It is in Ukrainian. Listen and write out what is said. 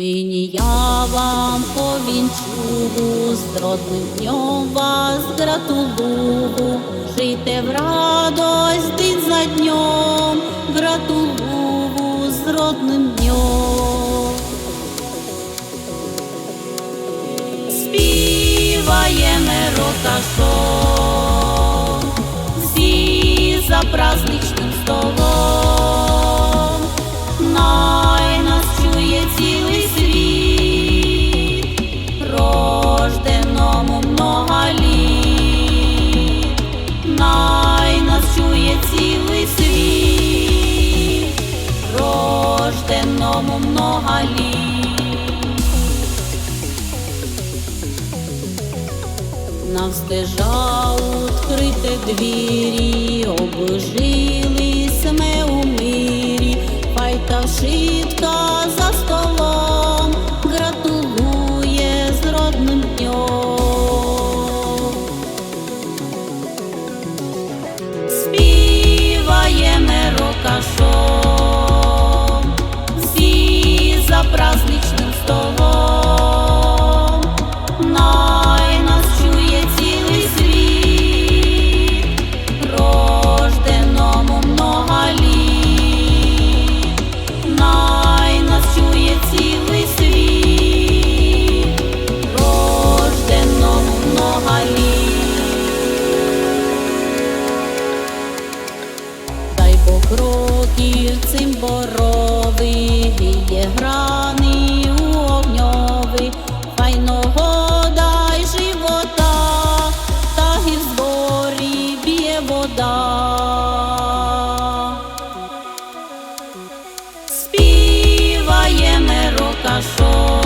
Нині я вам повінчую, з родним днем вас гратулую, жийте в радость день за днем, гратулую з родним днем. Співаємо роташом, всі за праздничним столом, рожденому много літ. Навстежа відкрите двірі, обжились ми у мирі, файта шитка за років цим боровий, є грани у огньовий, файного дай живота, та і в вода. Picasso.